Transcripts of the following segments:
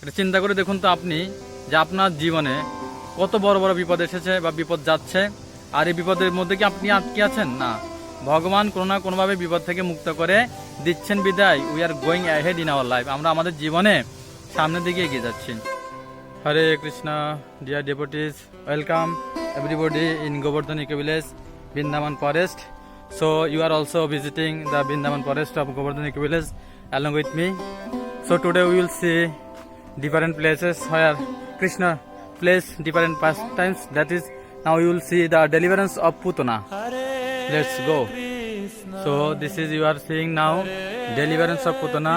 এটা চিন্তা করে দেখুন তো আপনি যে আপনার জীবনে কত বড় বড় বিপদ এসেছে বা বিপদ যাচ্ছে, আর এই বিপদের মধ্যে কি আপনি আটকে আছেন? না। ভগবান কোনো না কোনোভাবে বিপদ থেকে মুক্ত করে দিচ্ছেন বিদায়। We are going ahead in our life আমরা আমাদের জীবনে সামনের দিকে এগিয়ে যাচ্ছি। Hare Krishna. Dear devotees welcome everybody in Govardhan eco village Vrindavan forest so you are also visiting the Vrindavan forest of Govardhan eco village along with me so today will see different places where krishna plays different pastimes that is now you will see the deliverance of putana let's go so this is you are seeing now deliverance of putana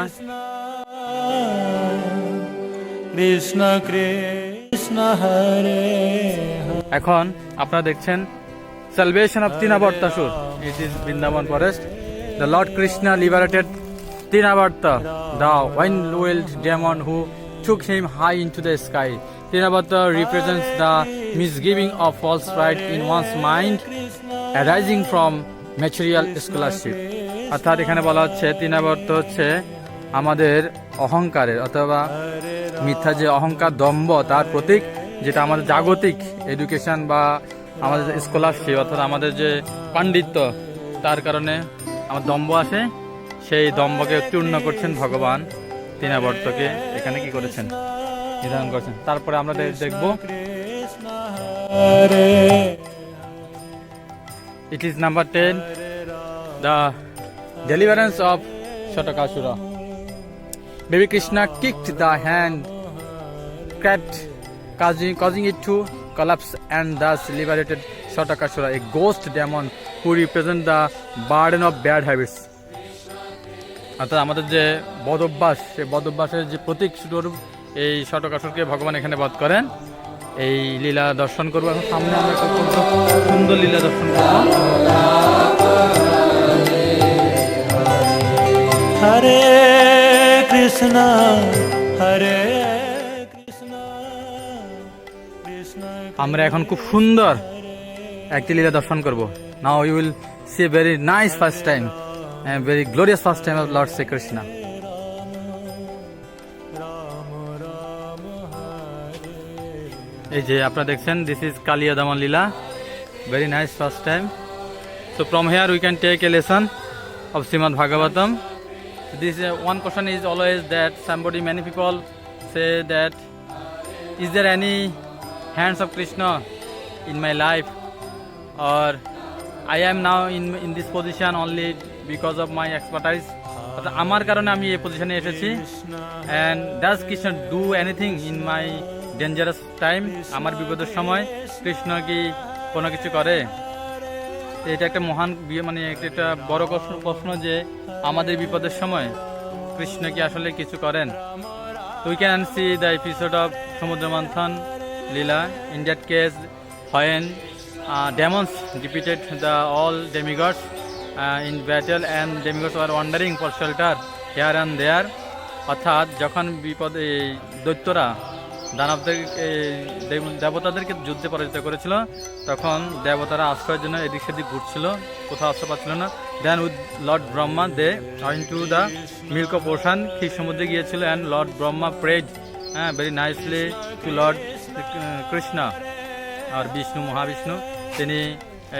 Krishna Krishna Hare এখন আপনারা দেখছেন salvation of Tinavartasur. It is Vrindavan forest. The Lord Krishna liberated Tinavarta, the wind-wheeled demon who took him high into the sky. Tinavarta represents the misgiving of false pride in one's mind arising from material scholarship. অর্থাৎ এখানে বলা হচ্ছে, তিনাবর্ত হচ্ছে আমাদের অহংকারের অথবা মিথ্যা যে অহংকার দম্ভ, তার প্রতীক, যেটা আমাদের জাগতিক এডুকেশন বা আমাদের স্কলারশিপ অর্থাৎ আমাদের যে পাণ্ডিত্য, তার কারণে আমার দম্ভ আসে সেই দম্ভকে উত্তীর্ণ করছেন ভগবান তিনাবর্তকে এখানে কি করেছেন? নির্ধারণ করেছেন। তারপরে আমরা দেখব। It is number ten the deliverance of Shakatasura baby Krishna kicked the hand crapped causing causing it to collapse and thus liberated Shakatasura a ghost demon who represent the burden of bad habits অর্থাৎ আমাদের যে বদ অভ্যাস সেই বদ অভ্যাসের যে প্রতীক স্বরূপ এই শটকাসুরকে ভগবান এখানে বধ করেন। এই লীলা দর্শন করব। এখন সামনে আমরা একটা অত্যন্ত সুন্দর লীলা দর্শন করব। হরে কৃষ্ণ হরে আমরা এখন খুব সুন্দর একটি লীলা দর্শন করব। Now you will see very nice first time very glorious first time of lord Shri Krishna এই যে আপনারা দেখছেন this is Kaliya Daman lila very nice first time so from here we can take a lesson of Shrimad Bhagavatam this uh, one question is always that somebody many people say that is there any hands of krishna in my life or i am now in in this position only of my expertise আমার কারণে আমি এই পজিশনে এসেছি। And does Krishna do anything in my dangerous time আমার বিপদের সময়? কৃষ্ণ কি কোনো কিছু করে? এটা একটা মহান মানে একটা- বড় প্রশ্ন- যে আমাদের বিপদের সময় কৃষ্ণ কি আসলে কিছু করেন? We can see the episode of Samudra Manthan lila in that case when demons defeated the all demigods in battle and demigods are wandering for shelter here and there অর্থাৎ যখন বিপদ, এই দৈত্যরা দানবদের দেবতাদেরকে যুদ্ধে পরাজিত করেছিল, তখন দেবতারা আশ্রয়ের জন্য এদিক সেদিক ঘুরছিল, কোথাও আশ্রয় পাচ্ছিল না। Then with lord Brahma they into the milk of ocean ক্ষীর সমুদ্রে গিয়েছিল অ্যান্ড লর্ড ব্রহ্মা প্রেজ হ্যাঁ very nicely to lord Krishna আর বিষ্ণু মহাবিষ্ণু তিনি,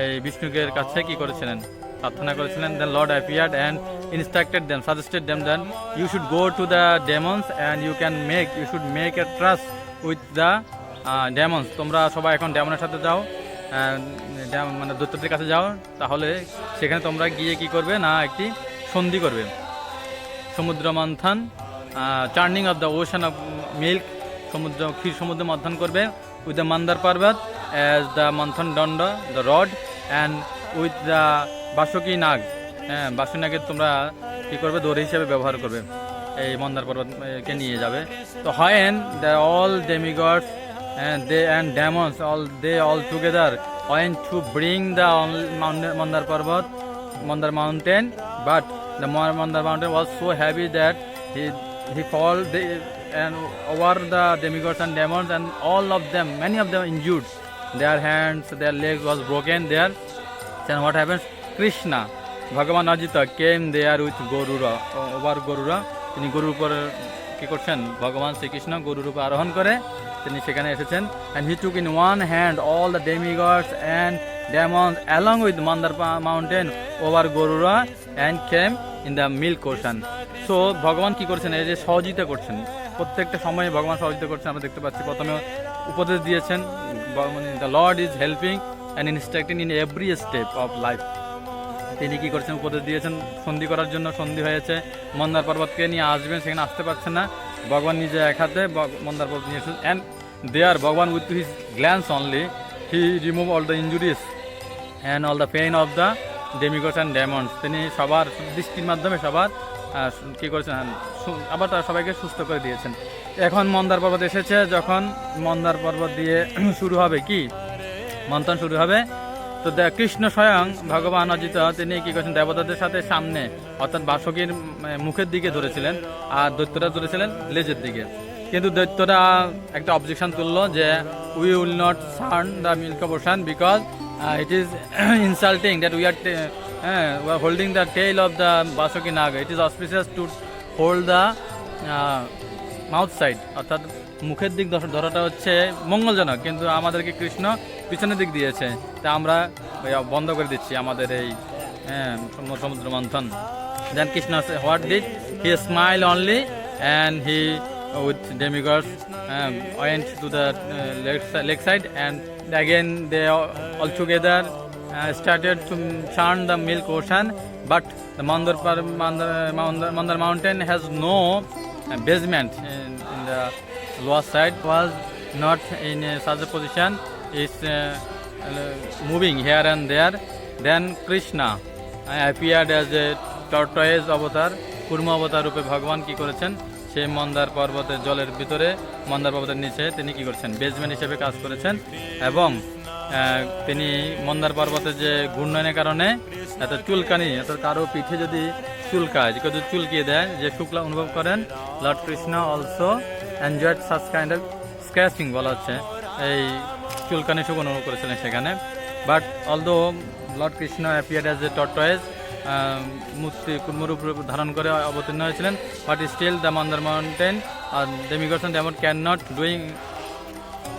এই বিষ্ণুকের কাছে কি করেছিলেন? প্রার্থনা করেছিলেন then lord appeared and instructed them suggested them then you should go to the demons and you can make you should make a trust with the demons তোমরা সবাই এখন ডেমনের সাথে যাও মানে দৈত্যদের কাছে যাও, তাহলে সেখানে তোমরা গিয়ে কি করবে? না, একটি সন্ধি করবে। Samudra Manthan turning of the ocean of milk সমুদ্র, ক্ষীর সমুদ্র মন্থন করবে উইথ দ্য মন্দার পর্বত as the manthan danda the rod and with the Vasuki Nag হ্যাঁ বাসকি নাগের তোমরা কী করবে দড়ি হিসেবে ব্যবহার করবে এই মন্দার পর্বত আহ, কে নিয়ে যাবে তো when the all demigods they and demons all they all together went to bring the Mandar Parvat Mandar mountain, but the Mar- Mandar mountain was so heavy that he he and over the demigods and demons and all of them, many of them injured. Their hands, their legs was broken there. Then what happens? Krishna, ভগবান Ajita came there with Gorura, over Gorura. তিনি গরুর উপর কি করছেন? ভগবান শ্রীকৃষ্ণ গরুরূপে আরোহণ করে তিনি সেখানে এসেছেন। And he took in one hand all the demigods and demons along with Mandar mountain over Garuda and came in the milk ocean so ভগবান কি করছেন? এই যে সহযোগিতা করছেন। প্রত্যেকটা সময়ে ভগবান সহযোগিতা করছেন। আমরা দেখতে পাচ্ছি প্রথমে উপদেশ দিয়েছেন the lord is helping and instructing in every step of life তিনি কি করছেন, উপদেশ দিয়েছেন, সন্ধি করার জন্য সন্ধি হয়েছে। মন্দার পর্বতকে নিয়ে আসবেন, সেখানে আসতে পারছেন না। ভগবান নিজে এক হাতে মন্দার পর্বত নিয়ে এসেছেন। And there Bhagavan with his glance only he remove all the injuries and all the pain of the demigods and demons তিনি সবার দৃষ্টির মাধ্যমে সবার কী করেছেন আবার তারা সবাইকে সুস্থ করে দিয়েছেন। এখন মন্দার পর্বত এসেছে, যখন মন্দার পর্বত দিয়ে শুরু হবে কি? মন্থন শুরু হবে তো কৃষ্ণ স্বয়ং ভগবান অজিত, তিনি কি করেছেন, দেবতাদের সাথে সামনে, অর্থাৎ বাসকির মুখের দিকে ধরেছিলেন আর দৈত্যরা ধরেছিলেন লেজের দিকে। কিন্তু দৈত্যরা একটা অবজেকশন তুললো যে we will not churn the milk of because it is insulting that we are we are holding the tail of the Vasuki Nag it is auspicious to hold the mouth side অর্থাৎ মুখের দিক ধরাটা হচ্ছে মঙ্গলজনক কিন্তু আমাদেরকে কৃষ্ণ পিছনের দিক দিয়েছে। তা আমরা বন্ধ করে দিচ্ছি আমাদের এই হ্যাঁ, সমু- Samudra Manthan. Then Krishna what did he smile only and he with demigods went to the lake side and they all together uh, started to chant the milk ocean but the Mandar mountain has no uh, basement in, in the lower side was not in uh, such a position is uh, uh, moving here and there then Krishna uh, appeared as a tortoise avatar Kurma Avatar রূপে ভগবান কি করেছেন সেই মন্দার পর্বতের জলের ভিতরে মন্দার পর্বতের নিচে তিনি কি করেছেন বেজম্যান হিসেবে কাজ করেছেন এবং তিনি মন্দার পর্বতের যে ঘূর্ণয়নের কারণে এত চুলকানি, এত কারও পিঠে যদি চুলকায় যদি চুলকিয়ে দেয়, যে শুক্লা অনুভব করেন, lord Krishna also enjoyed such kind of scratching বলা হচ্ছে, এই চুলকানি সুখ অনুভব করেছিলেন সেখানে। But although lord Krishna appear as a tortoise মূর্তি কুর্মরূপ রূপ ধারণ করে অবতীর্ণ হয়েছিলেন but still the Mandar mountain are demigods demon can not doing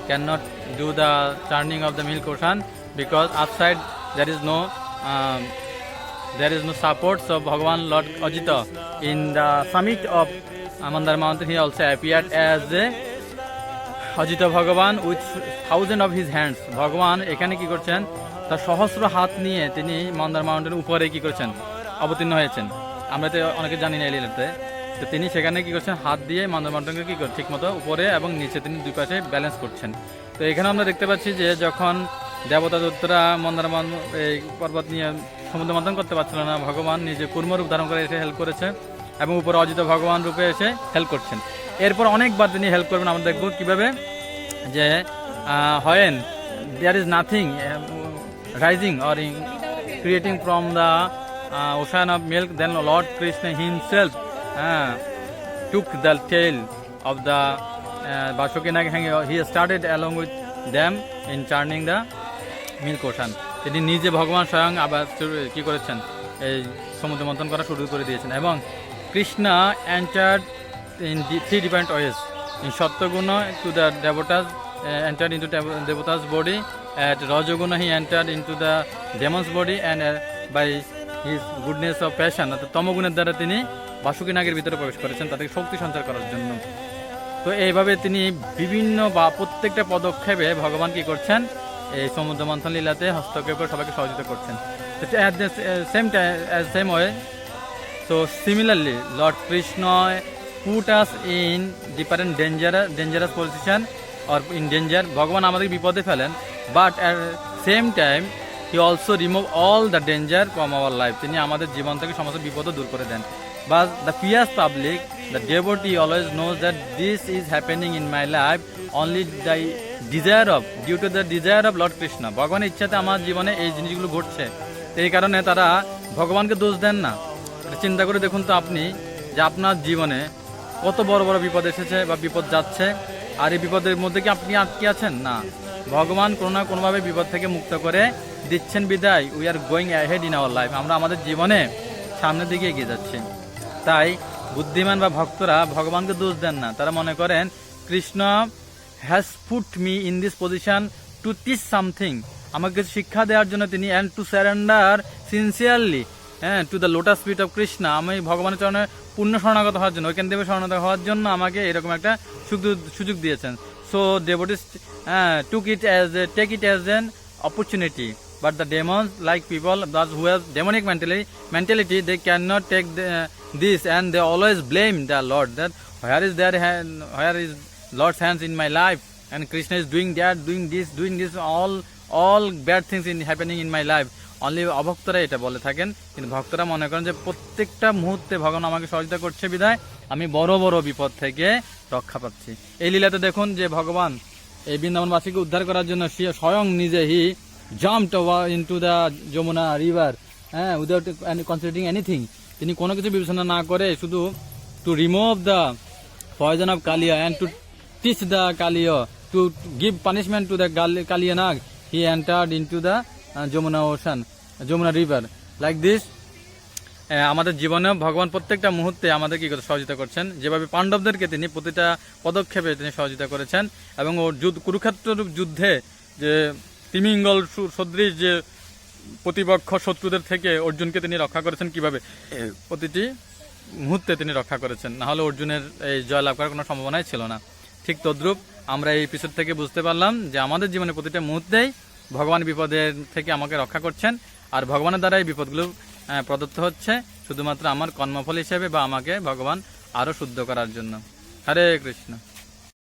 cannot do the churning of the milk ocean because outside there is no um, there is no support. So bhagavan lord ajita in the summit of amandar mountain he also appeared as a Ajita Bhagavan with thousand of his hands ভগবান এখানে কি করছেন? তার সহস্র হাত নিয়ে তিনি মন্দার মাউন্টেনের উপরে কি করছেন? অবতীর্ণ হয়েছেন। আমরা তো অনেকে জানি না এলিলাতে তো তিনি সেখানে কি করছেন? হাত দিয়ে মন্দার মাউন্টেনকে কি করছেন ঠিকমতো উপরে এবং নিচে তিনি দুই পাশে ব্যালেন্স করছেন। তো এখানে আমরা দেখতে পাচ্ছি যে যখন দেবতা দত্তরা মন্দারমান এই পর্বত নিয়ে সমুদ্র মন্থন করতে পারছিল না ভগবান নিজে কুর্মরূপ ধারণ করে এসে হেল্প করেছে এবং উপরে অজিত ভগবান রূপে এসে হেল্প করছেন। এরপর অনেকবার তিনি হেল্প করবেন আমরা দেখব কীভাবে যে when there is nothing rising or ইং creating from the ocean of milk then lord Krishna himself হ্যাঁ took the of the uh, Bashokinag he started along with them in churning the milk ocean তিনি নিজে ভগবান স্বয়ং আবার কি করেছেন? এই সমুদ্র মন্থন করা শুরু করে দিয়েছেন। এবং Krishna entered in three different ways in sattvaguna to the devatas entered into devatas body at rajoguna he entered into the demons body and by his goodness of passion অর্থাৎ তমগুণের দ্বারা তিনি বাসুকি নাগের ভিতরে প্রবেশ করেছেন তাদেরকে শক্তি সঞ্চার করার জন্য। তো এইভাবে তিনি বিভিন্ন বা প্রত্যেকটা পদক্ষেপে ভগবান কি করছেন? এই সমুদ্র মন্থন লীলাতে হস্তক্ষেপ করে সবাইকে সহযোগিতা করছেন। At the same time same way So similarly, lord Krishna put us in different dangerous dangerous position or in danger ভগবান আমাদের বিপদে ফেলেন but at same time he also remove all the danger from our life তিনি আমাদের জীবন থেকে সমস্ত বিপদও দূর করে দেন। But the pious public the devotee always knows that this is happening in my life only the desire of due to the desire of lord Krishna ভগবানের ইচ্ছাতে আমার জীবনে এই জিনিসগুলো ঘটছে। এই কারণে তারা ভগবানকে দোষ দেন না। চিন্তা করে দেখুন তো আপনি যে আপনার জীবনে কত বড় বড় বিপদ এসেছে বা বিপদ যাচ্ছে, আর এই বিপদের মধ্যে কি আপনি আটকে আছেন? না। ভগবান কোনো না কোনোভাবে বিপদ থেকে মুক্ত করে দিচ্ছেন বিদায়। We are going ahead in our life আমরা আমাদের জীবনে সামনের দিকে এগিয়ে যাচ্ছি। তাই বুদ্ধিমান বা ভক্তরা ভগবানকে দোষ দেন না। তারা মনে করেন, Krishna has put me in this position to teach something আমাকে শিক্ষা দেওয়ার জন্য তিনি অ্যান্ড টু স্যারেন্ডার সিনসিয়ারলি হ্যাঁ to the lotus feet of Krishna আমি ভগবানের চরণে পূর্ণ শরণাগত হওয়ার জন্য, ওইখান দেবে শরণাগত হওয়ার জন্য আমাকে এরকম একটা সুযোগ দিয়েছেন। So devotees took it as take it as an opportunity but the demons like people those who have demonic mentality mentality they cannot take the, this and they always blame the lord that where is their hand where is lord's hands in my life and krishna is doing that doing this doing this all all bad things in happening in my life only অভক্তরা এটা বলে থাকেন কিন্তু ভক্তরা মনে করেন যে প্রত্যেকটা মুহূর্তে ভগবান আমাকে সহযোগিতা করছে বিধায় আমি বড় বড় বিপদ থেকে রক্ষা পাচ্ছি এই লীলাতে দেখুন যে ভগবান এই বৃন্দাবনবাসীকে উদ্ধার করার জন্য স্বয়ং নিজে he jumped into the Yamuna river হ্যাঁ উইদাউট কনসিডারিং এনিথিং তিনি কোনো কিছু বিবেচনা না করে শুধু to remove the poison of Kaliya and to teach the Kaliya to give punishment to the Kaliya Nag he entered into the Yamuna ocean Yamuna river like this আমাদের জীবনে ভগবান প্রত্যেকটা মুহূর্তে আমাদের কি সহযোগিতা করছেন? যেভাবে পাণ্ডবদেরকে তিনি প্রতিটা পদক্ষেপে তিনি সহযোগিতা করেছেন এবং ও যুদ্ধ, কুরুক্ষেত্র যুদ্ধে যে তিমিঙ্গল সদৃশ যে প্রতিপক্ষ শত্রুদের থেকে অর্জুনকে তিনি রক্ষা করেছেন কীভাবে? প্রতিটি মুহূর্তে তিনি রক্ষা করেছেন। নাহলে অর্জুনের এই জয়লাভ করার কোনো সম্ভাবনাই ছিল না। ঠিক তদ্রূপ আমরা এই এপিসোড থেকে বুঝতে পারলাম যে আমাদের জীবনে প্রতিটা মুহূর্তেই ভগবান বিপদের থেকে আমাকে রক্ষা করছেন আর ভগবানের দ্বারা এই বিপদগুলো প্রদত্ত হচ্ছে শুধুমাত্র আমার কর্মফল হিসেবে বা আমাকে ভগবান আরও শুদ্ধ করার জন্য। হরে কৃষ্ণ।